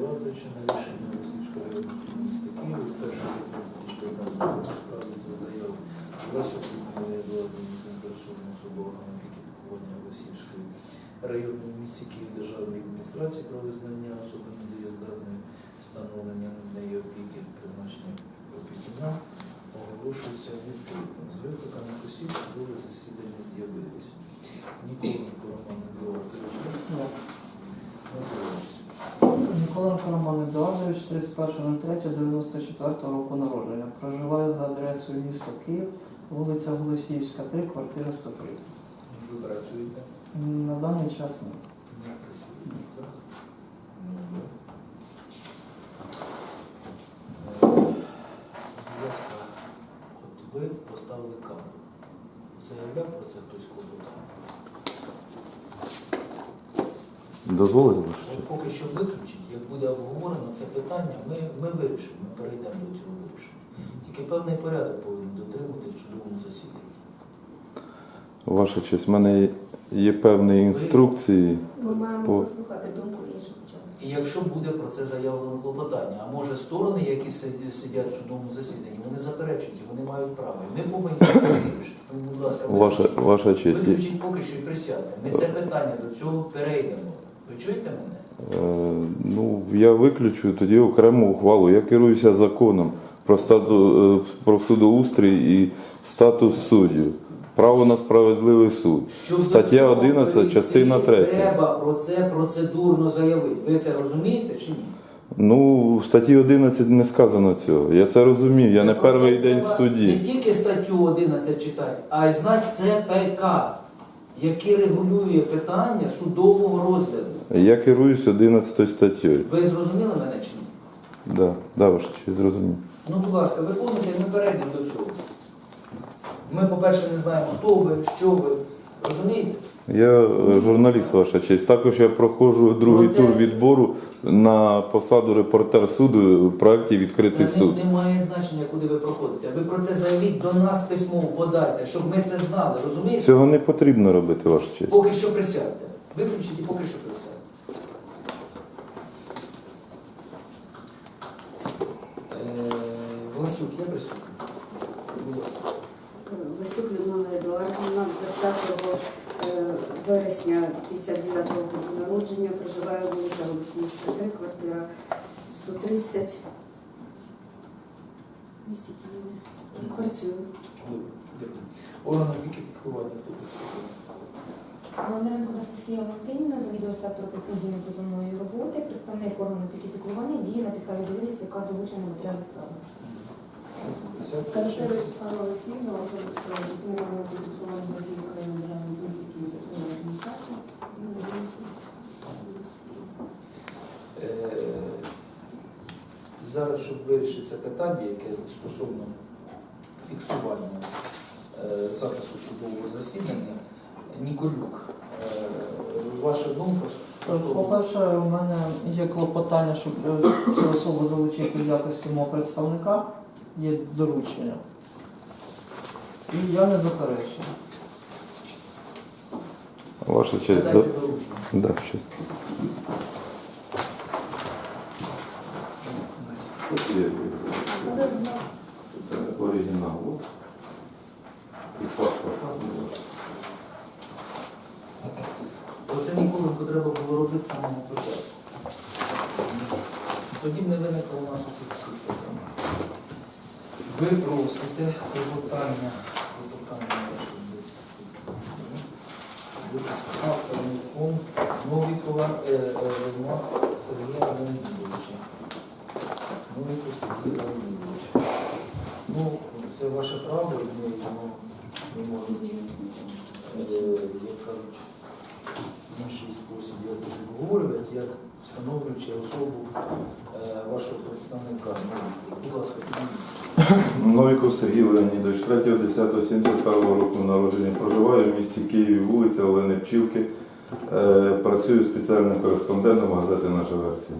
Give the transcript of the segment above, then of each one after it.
Едуардовича на рішення Російського районного суду міста Києва від 1 липня 2015 справи за заяву Лесю Людмили заінтересованого особи органу опіки піклування районної місті Київ державної адміністрації про визнання особи недієздатної встановлення неї опіки призначення опікуна оголошується відкритим. З викликами осіб судове засідання з'явилися. Ніколенко Роман Едуардович. Ніколенко Роман Едуардович, 31.03.94 року народження. Проживає за адресою місто Київ, вулиця Голосіївська, 3, квартира 130. Ви працюєте? На даний час ні. Не працюєте, От ви поставили камеру. Заявляв про це хтось клопотав? Дозволите ваше поки що виключить, як буде обговорено це питання, ми, ми вирішимо, ми перейдемо до цього вирішення. Тільки певний порядок повинен дотримати в судовому засіданні. Ваша честь, в мене є- певні інструкції. Ми маємо По- послухати думку інших учасників. І якщо буде про це заявлено клопотання, а може сторони, які сидять сидять в судовому засіданні, вони заперечують, і вони мають право. Ми повинні вирішити. Будь ласка, Ваша, ваша честь. Виключіть поки що і присядьте. Ми це питання до цього перейдемо. Ви чуєте мене? Е, Ну, я виключу тоді окрему ухвалу. Я керуюся законом про, стату, е, про судоустрій і статус суддів. Право на справедливий суд. Щоб Стаття 11, перейти, частина 3. Треба про це процедурно заявити. Ви це розумієте чи ні? Ну, в статті 11 не сказано цього. Я це розумів. Я не Про перший день в суді. Не тільки статтю 11 читати, а й знати ЦПК, яке регулює питання судового розгляду. Я керуюсь 11 статтею. Ви зрозуміли мене чи ні? Да, да, ваша честь, зрозумів. Ну, будь ласка, виконуйте, ми перейдемо до цього. Ми, по-перше, не знаємо, хто ви, що ви. Розумієте? Я е, журналіст, ваша честь. Також я проходжу другий Ну, це- тур відбору на посаду репортер суду в проєкті Відкритий Та суд. не- Немає значення, куди ви проходите. Ви про це заявіть до нас письмово подайте, щоб ми це знали. Розумієте? Цього не потрібно робити, ваша честь. Поки що присядьте. Виключіть і поки що присядьте. Е, Власюк, є присутній? Будь ласка. Васюк Людмила Едуардівна, 20 е, вересня 59 року народження, проживає вулиця Голосіївська, 3, квартира 130. Місті Києві. Працюю. Добре, дякую. Орган опіки піклування, хто? Лавренко Анастасія Валентинівна, завідувач сектору професійної позовної роботи, представник органу піклування діє на підставі довідки, яка долучена матеріальну справу. Присядьте. Карасевич Світлана Олексіївна, Дмитро Підсування Російської Е, Зараз, щоб вирішити це питання, яке стосовно фіксування е, запису судового засідання, Ніколюк, е, ваша думка По-перше, у мене є клопотання, щоб цю особу залучити в якості мого представника, є доручення. І я не заперечую. Ваша честь, до... да, щас. Оригінал. І паспорт. Оце Ніколенко треба було робити з самого початку. Тоді не виникло у нас усіх всіх проблем. Ви просите клопотання, клопотання ваше десь. Автором Новікова е, е, Сергія Леонідовича. Новіков Сергій Леонідович. Ну, це ваше право, ми його не можемо, е, як кажуть, в інший спосіб якось обговорювати, як встановлюючи особу вашого представника. Ну, Будь ласка. Новіков Сергій Леонідович, 3.10.71 року народження. Проживаю в місті Києві, вулиця Олени Пчілки. Е, Працюю спеціальним кореспондентом газети Наша версія.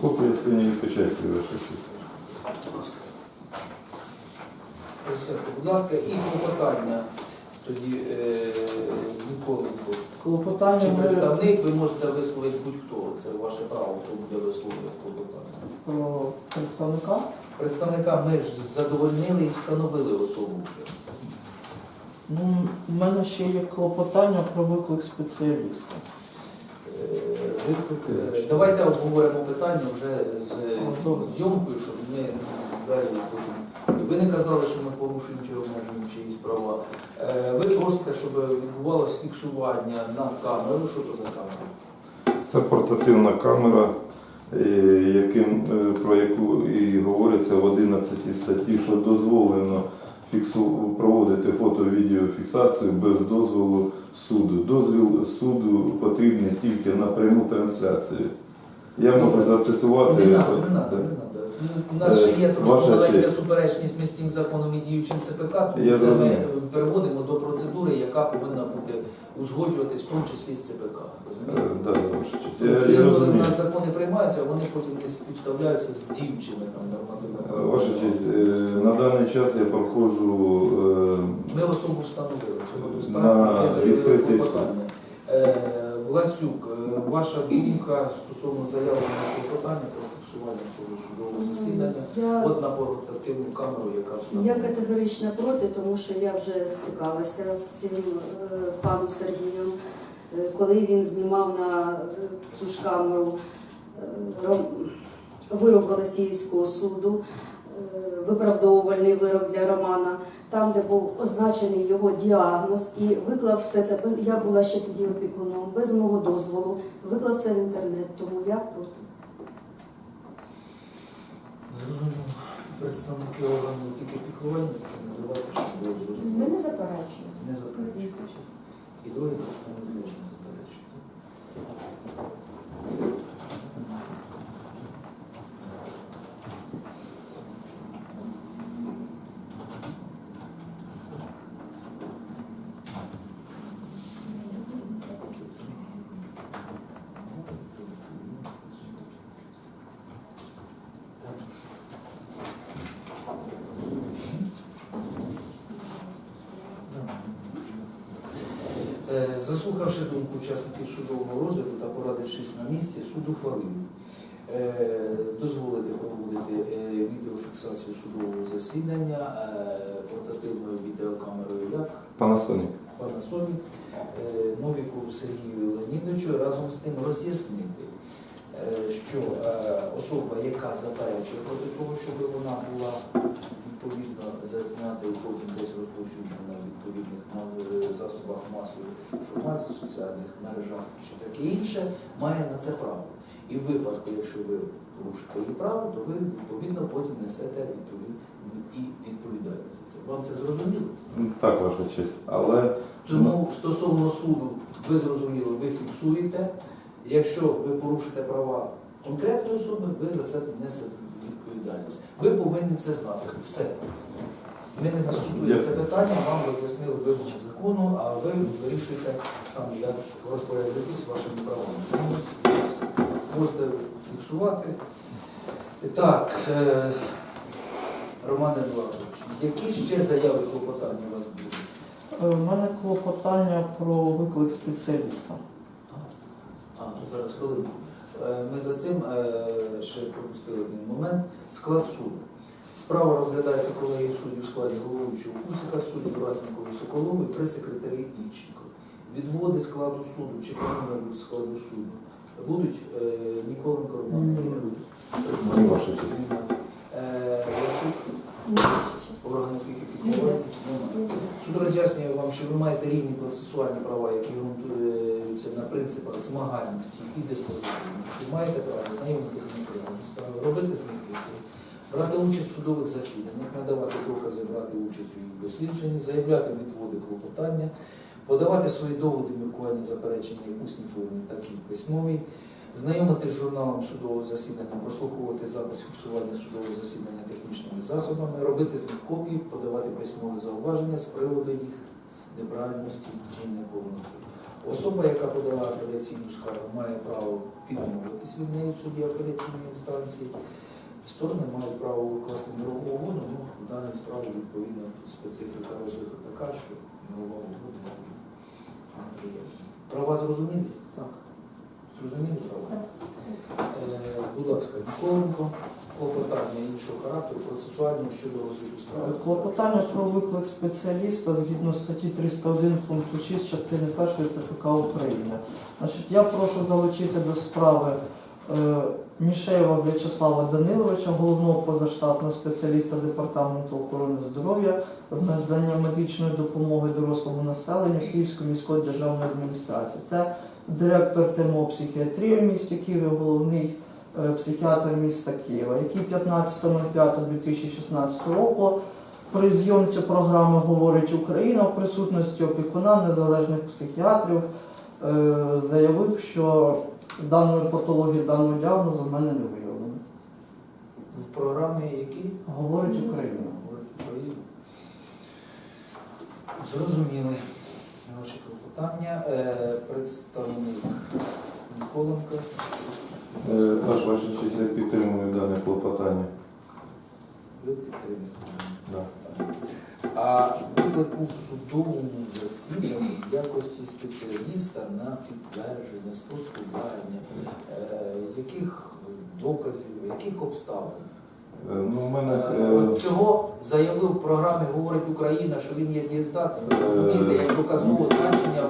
Копія, синьої. Будь ласка. Будь ласка, і клопотання тоді е, Ніколенко. Клопотання Чи ми представник, ви можете висловити будь-хто. Це ваше право, хто буде висловлювати клопотання. про представника. Представника ми ж задовольнили і встановили особу вже. Ну, у мене ще є клопотання про виклик спеціаліста. Е, Давайте обговоримо питання вже з зйомкою, щоб ми далі потім. Ви не казали, що ми порушуємо чи обмежуємо чиїсь права. Е, Ви просите, щоб відбувалося фіксування на камеру. Що то за камера? Це портативна камера, е, яким, е, про яку і говориться в 11 статті, що дозволено фіксу, проводити фото-відеофіксацію без дозволу суду. Дозвіл суду потрібний тільки на пряму трансляцію. Я можу зацитувати. Не треба, не Да. не треба. У нас ще є Е, трошки честь. суперечність між цим законом і діючим ЦПК, тому це ми переводимо до процедури, яка повинна бути узгоджуватись, в тому числі з ЦПК. Е, Розумієте? коли в нас закони приймаються, вони потім не співставляються з діючими там Е, нормативами. Ваша честь, е, на даний час я проходжу е, Ми особу встановили, цього достатньо. Заявили клопотання. Е, Власюк, е, ваша думка стосовно заяви на клопотання про фіксування цього судового засідання. Я, От на портативну камеру, яка я встановлена. категорично проти, тому що я вже стикалася з цим е, паном Сергієм, е, коли він знімав на е, цю ж камеру е, ром- вирок Голосіївського суду, е, виправдовувальний вирок для Романа, там, де був означений його діагноз, і виклав все це. Я була ще тоді опікуном, без мого дозволу, виклав це в інтернет, тому я проти. Зрозуміло. Представники органу тільки піклування, які називають, що було Ми зрозуміло. не заперечуємо. Не заперечують. І друге представники не заперечують. Е, Заслухавши думку учасників судового розгляду та порадившись на місці, суд ухвалив е, дозволити проводити е, відеофіксацію судового засідання е, портативною відеокамерою як Panasonic. Panasonic Новіку Сергію Леонідовичу разом з тим роз'яснити, е, що е, особа, яка заперечує проти того, щоб вона була відповідно зазнята і потім десь розповсюджена в відповідних е, засобах масової інформації, соціальних мережах чи таке інше, має на це право. І в випадку, якщо ви порушите її право, то ви відповідно потім несете і відповідальність за це. Вам це зрозуміло? Так, ваша честь. Але Тому стосовно суду, ви зрозуміли, ви фіксуєте. Якщо ви порушите права конкретної особи, ви за це несете відповідальність. Ви повинні це знати. Все. Ми не дискутуємо це питання, вам роз'яснили вимоги закону, а ви вирішуєте самі, як розпорядитись вашими правами. Тому, можете фіксувати. Так, е, Роман Едуардович, які ще заяви клопотання у вас будуть? Е, У мене клопотання про виклик спеціаліста. Зараз хвилинку. Е, Ми за цим е, ще пропустили один момент. Склад суду. Справа розглядається колегією суддів в складі головуючого Кусика, суддів Ратникової Соколової при секретарі Ільченко. Відводи складу суду чи коли-небудь складу суду будуть е, Ніколенко Роман? Не будуть. Суд роз'яснює вам, що ви маєте рівні процесуальні права, які ґрунтуються на принципах змагальності і диспозитивності. Маєте право знайомитися з матеріалами справи, робити з них брати участь в судових засіданнях, надавати докази, брати участь у їх дослідженні, заявляти відводи клопотання, подавати свої доводи, міркування, заперечення як усній формі, так і в письмовій, знайомитись з журналом судового засідання, прослуховувати запис фіксування судового засідання технічними засобами, робити з них копії, подавати письмові зауваження з приводу їх неправильності чи неповноти. Особа, яка подала апеляційну скаргу, має право відмовитись від неї в суді апеляційної інстанції. Сторони мають право укласти мирову угоду, ну, в даній справі відповідно специфіка розгляду така, що ми увагу будемо неприємно. Права зрозуміли? Права? Так. Е, будь ласка, Ніколенко, клопотання іншого характеру, процесуального щодо розгляду справи. Клопотання про виклик спеціаліста згідно статті 301 пункту 6 частини 1 ЦПК України. Значить, я прошу залучити до справи е, Мішеєва В'ячеслава Даниловича, головного позаштатного спеціаліста Департаменту охорони здоров'я з надання медичної допомоги дорослому населенню Київської міської державної адміністрації. Це директор ТМО психіатрії в місті Києві, головний е, психіатр міста Києва, який 15.05.2016 року при зйомці програми Говорить Україна в присутності опікуна незалежних психіатрів е, заявив, що даної патології, даного діагнозу в мене не виявлено. В програмі які? Говорить Україна. Говорить Україна. Ваші клопотання. Е, Представник Ніколенко. Е, Так, ваша честь, я підтримую дане клопотання. Ви підтримуєте. Да. А виклику в судовому засіданні в якості спеціаліста на підтвердження, спростування, е, яких доказів, яких обставин. Е, Ну, у мене Е, е, от Цього заявив в програмі Говорить Україна, що він є дієздатним. Ви Розумієте, як доказове значення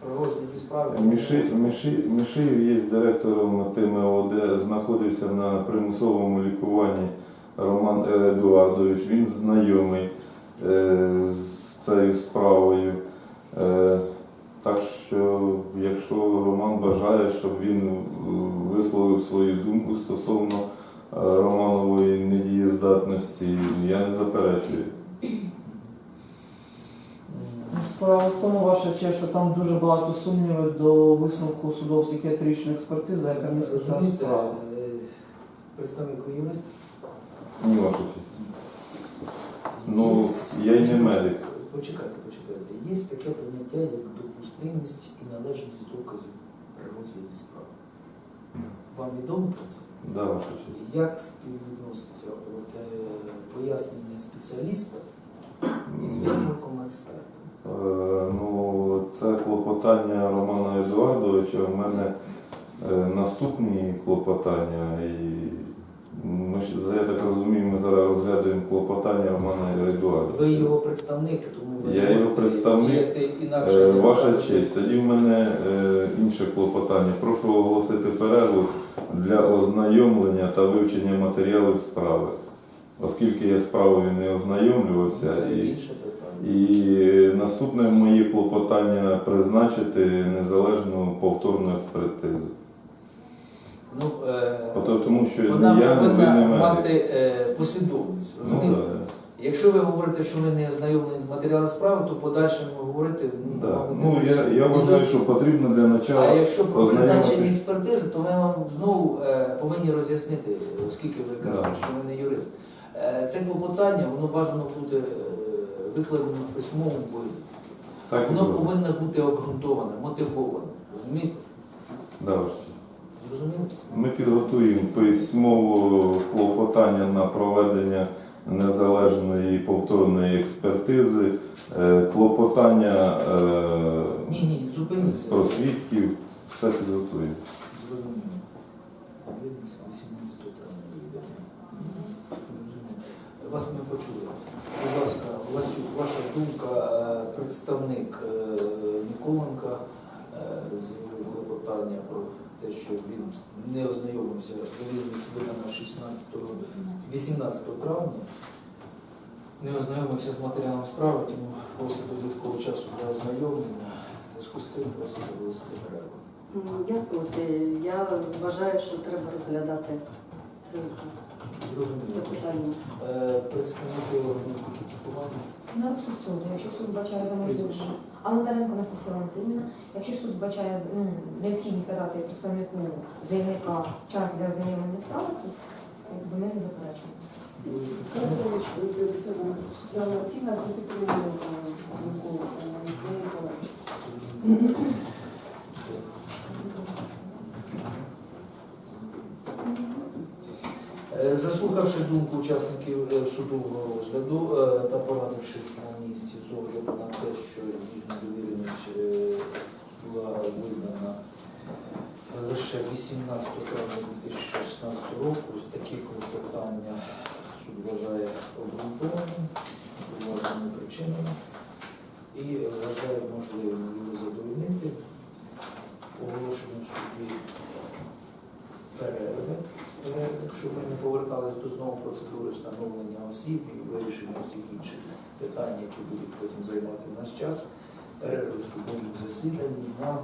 при розгляді справи. Міши- Міши- Мішиєв є директором ТМО, де знаходився на примусовому лікуванні Роман Едуардович. Він знайомий е, з цією справою. Е, Так що, якщо Роман бажає, щоб він е, висловив свою думку стосовно Романової недієздатності, я не заперечую. Справа в тому, ваша честь, що там дуже багато сумнівів до висновку судово-психіатричної експертизи, яка в Розумієте, справі. е, юрист. Ні, ваша честь. Ну, я й не медик. Почекайте, почекайте. Є таке поняття, як допустимість і належність доказів при розгляді справи. Вам відомо про це? Да, ваша честь. Як співвідноситься от, е, пояснення спеціаліста із висновком експерта? Е, Ну, це клопотання Романа Едуардовича. У мене е, наступні клопотання. І ми ж, я так розумію, ми зараз розглядаємо клопотання Романа Едуардовича. Ви його представник, тому ви Я не його можете представник. діяти інакше. Е, Ваша честь, тоді в мене е, інше клопотання. Прошу оголосити перерву для ознайомлення та вивчення матеріалів справи. Оскільки я справою не ознайомлювався і. І наступне моє клопотання призначити незалежну повторну експертизу. Ну, е, тому що вона я, повинна мати е, послідовність. Ну, Розумієте? да, Якщо ви говорите, що ви не ознайомлені з матеріалом справи, то подальшому говорити ну, да. мабуть, ну я, я вважаю, що потрібно для А якщо про призначення експертизи, то ми вам знову е, повинні роз'яснити, оскільки ви кажете, Да. що ви не юрист. Е, це клопотання, воно бажано буде е, викладено в письмовому вигляді. Так і Воно буде. повинно бути обґрунтоване, мотивоване. Розумієте? Да. Зрозуміло? Ми підготуємо письмове клопотання на проведення незалежної повторної експертизи, е, клопотання е, Ні, ні, зупиніться. про свідків. Все підготуємо. Зрозуміло. Відомість 18 травня відомо. Вас ми почули. Будь ласка, Васюк, ваша думка, е, представник е, Ніколенка е, заявив клопотання про те, що він не ознайомився, з видана 16 18 травня, не ознайомився з матеріалом справи, тому просить додаткового часу для ознайомлення. Зв'язку з цим просить оголосити перерву. Я. Я вважаю, що треба розглядати це, Зрозуміло. це питання. Е, Представники органів. На розсуд суду, якщо суд вбачає за можливість. Анатаренко Анастасія Валентинівна, якщо суд вбачає ну, необхідність надати представнику заявника час для ознайомлення справи, то якби ми не заперечуємо. Скарбович, Олександр, дана оцінка, ми підтримуємо думку Ніколенка. Е, Заслухав Заслухавши думку учасників е, судового розгляду е, та порадившись на місці з огляду на те, що дійсно довіреність е, була видана лише 18 травня 2016 року, такі клопотання суд вважає обґрунтованим, поважними причинами і вважає можливим його задовольнити. Оголошенням судді перерви, перерви, щоб ми не поверталися до знову процедури встановлення осіб і вирішення всіх інших питань, які будуть потім займати наш час. Перерви в судовому засіданні на